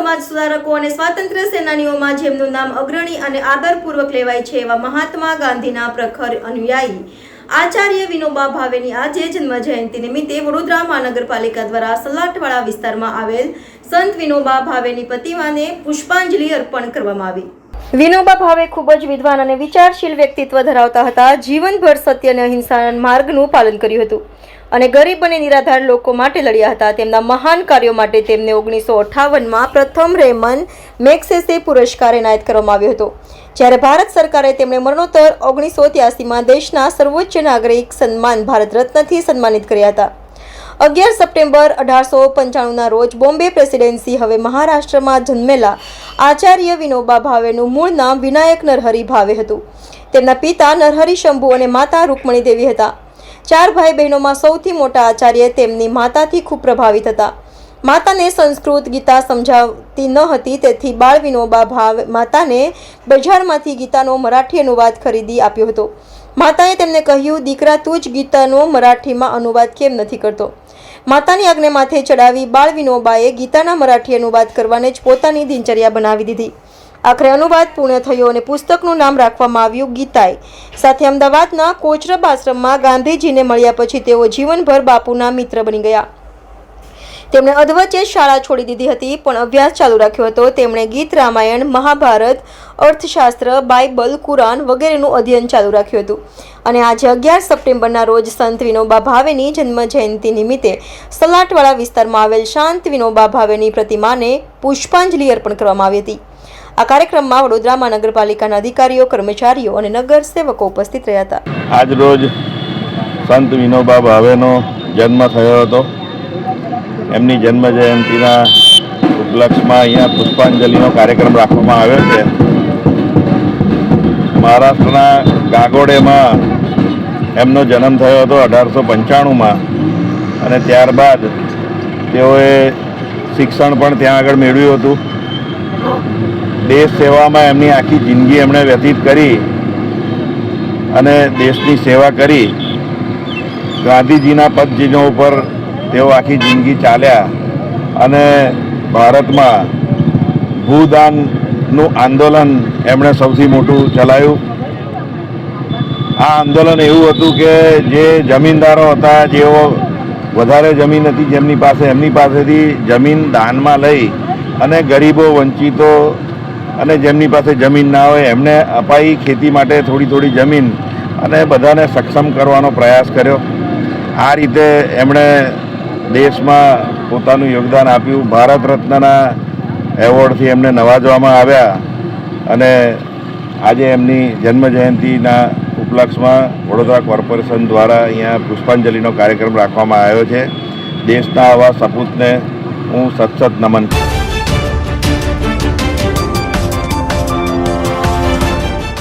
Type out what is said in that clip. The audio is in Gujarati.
સુધારકો અને સ્વાતંત્ર્ય સેનાનીઓમાં જેમનું નામ અગ્રણી અને આદરપૂર્વક લેવાય છે એવા મહાત્મા ગાંધીના પ્રખર અનુયાયી આચાર્ય વિનોબા ભાવેની આજે જન્મ જયંતિ નિમિત્તે વડોદરા મહાનગરપાલિકા દ્વારા સલાટવાળા વિસ્તારમાં આવેલ સંત વિનોબા ભાવેની પ્રતિમાને પુષ્પાંજલિ અર્પણ કરવામાં આવી. વિનોબા ભાવે ખૂબ જ વિદ્વાન અને વિચારશીલ વ્યક્તિત્વ ધરાવતા હતા. જીવનભર સત્ય અને અહિંસાના માર્ગનું પાલન કર્યું હતું. અને ગરીબ અને નિરાધાર લોકો માટે લડ્યા હતા. તેમના મહાન કાર્યો માટે તેમને ઓગણીસો અઠ્ઠાવનમાં પ્રથમ રેમન મેક્સેસે પુરસ્કાર એનાયત કરવામાં આવ્યો હતો. જ્યારે ભારત સરકારે તેમણે મરણોત્તર ઓગણીસો ત્યાસીમાં દેશના સર્વોચ્ચ નાગરિક સન્માન ભારત રત્નથી સન્માનિત કર્યા હતા. અગિયાર સપ્ટેમ્બર અઢારસો પંચાણુંના રોજ બોમ્બે પ્રેસિડેન્સી હવે મહારાષ્ટ્રમાં જન્મેલા આચાર્ય વિનોબા ભાવેનું મૂળ નામ વિનાયક નરહરી ભાવે હતું. તેમના પિતા નરહરી શંભુ અને માતા રૂકમણી દેવી હતા. ચાર ભાઈ બહેનોમાં સૌથી મોટા આચાર્ય તેમની માતાથી ખૂબ પ્રભાવિત હતા. માતાને સંસ્કૃત ગીતા સમજાવતી ન હતી, તેથી બાળ વિનોબા ભાવ માતાને બજારમાંથી ગીતાનો મરાઠી અનુવાદ ખરીદી આપ્યો હતો. માતાએ તેમને કહ્યું, દીકરા, તું જ ગીતાનો મરાઠીમાં અનુવાદ કેમ નથી કરતો? માતાની આજ્ઞા માથે ચડાવી બાળ વિનોબાએ ગીતાના મરાઠી અનુવાદ કરવાને જ પોતાની દિનચર્યા બનાવી દીધી. આખરે અનુવાદ પૂર્ણ થયો અને પુસ્તકનું નામ રાખવામાં આવ્યું ગીતાય સાથે અમદાવાદના કોચરબ આશ્રમમાં ગાંધીજીને મળ્યા પછી તેઓ જીવનભર બાપુના મિત્ર બની ગયા. તેમણે અધવચ્ચે શાળા છોડી દીધી હતી, પણ અભ્યાસ ચાલુ રાખ્યો હતો. તેમણે ગીત, રામાયણ, મહાભારત, અર્થશાસ્ત્ર, બાઇબલ, કુરાન વગેરેનું અધ્યયન ચાલુ રાખ્યું હતું. અને આજે અગિયાર સપ્ટેમ્બરના રોજ સંત વિનોબા ભાવેની જન્મ જયંતિ નિમિત્તે સલાટવાળા વિસ્તારમાં આવેલ શાંત વિનોબા ભાવેની પ્રતિમાને પુષ્પાંજલિ અર્પણ કરવામાં આવી હતી. આ કાર્યક્રમમાં વડોદરા મહાનગરપાલિકાના અધિકારીઓ, કર્મચારીઓ અને નગર સેવકો ઉપસ્થિત રહ્યા હતા. આજ રોજ સંત વિનોબા ભાવેનો જન્મ થયો હતો. એમની જન્મ જયંતિના ઉપલક્ષમાં અહીંયા પુષ્પાંજલિનો કાર્યક્રમ રાખવામાં આવ્યો છે. મહારાષ્ટ્રના ગાગોડેમાં એમનો જન્મ થયો હતો અઢારસો પંચાણુંમાં અને ત્યારબાદ તેઓએ શિક્ષણ પણ ત્યાં આગળ મેળવ્યું હતું. દેશ સેવામાં એમની આખી જિંદગી એમણે વ્યતીત કરી અને દેશની સેવા કરી. ગાંધીજીના પદચિહ્નો ઉપર તેઓ આખી જિંદગી ચાલ્યા અને ભારતમાં ભૂદાનનું આંદોલન એમણે સૌથી મોટું ચલાવ્યું આ આંદોલન એવું હતું કે જે જમીનદારો હતા, જેઓ વધારે જમીન હતી, જેમની પાસે એમની પાસેથી જમીન દાનમાં લઈ અને ગરીબો વંચિતો અને જેમની પાસે જમીન ના હોય, એમને અપાઈ ખેતી માટે થોડી થોડી જમીન અને બધાને સક્ષમ કરવાનો પ્રયાસ કર્યો. આ રીતે એમણે દેશમાં પોતાનું યોગદાન આપ્યું. ભારત રત્નના એવોર્ડથી એમને નવાજવામાં આવ્યા અને આજે એમની જન્મ જયંતિના ઉપલક્ષમાં વડોદરા કોર્પોરેશન દ્વારા અહીંયા પુષ્પાંજલિનો કાર્યક્રમ રાખવામાં આવ્યો છે. દેશના આવા સપૂતને હું સતસત નમન કરું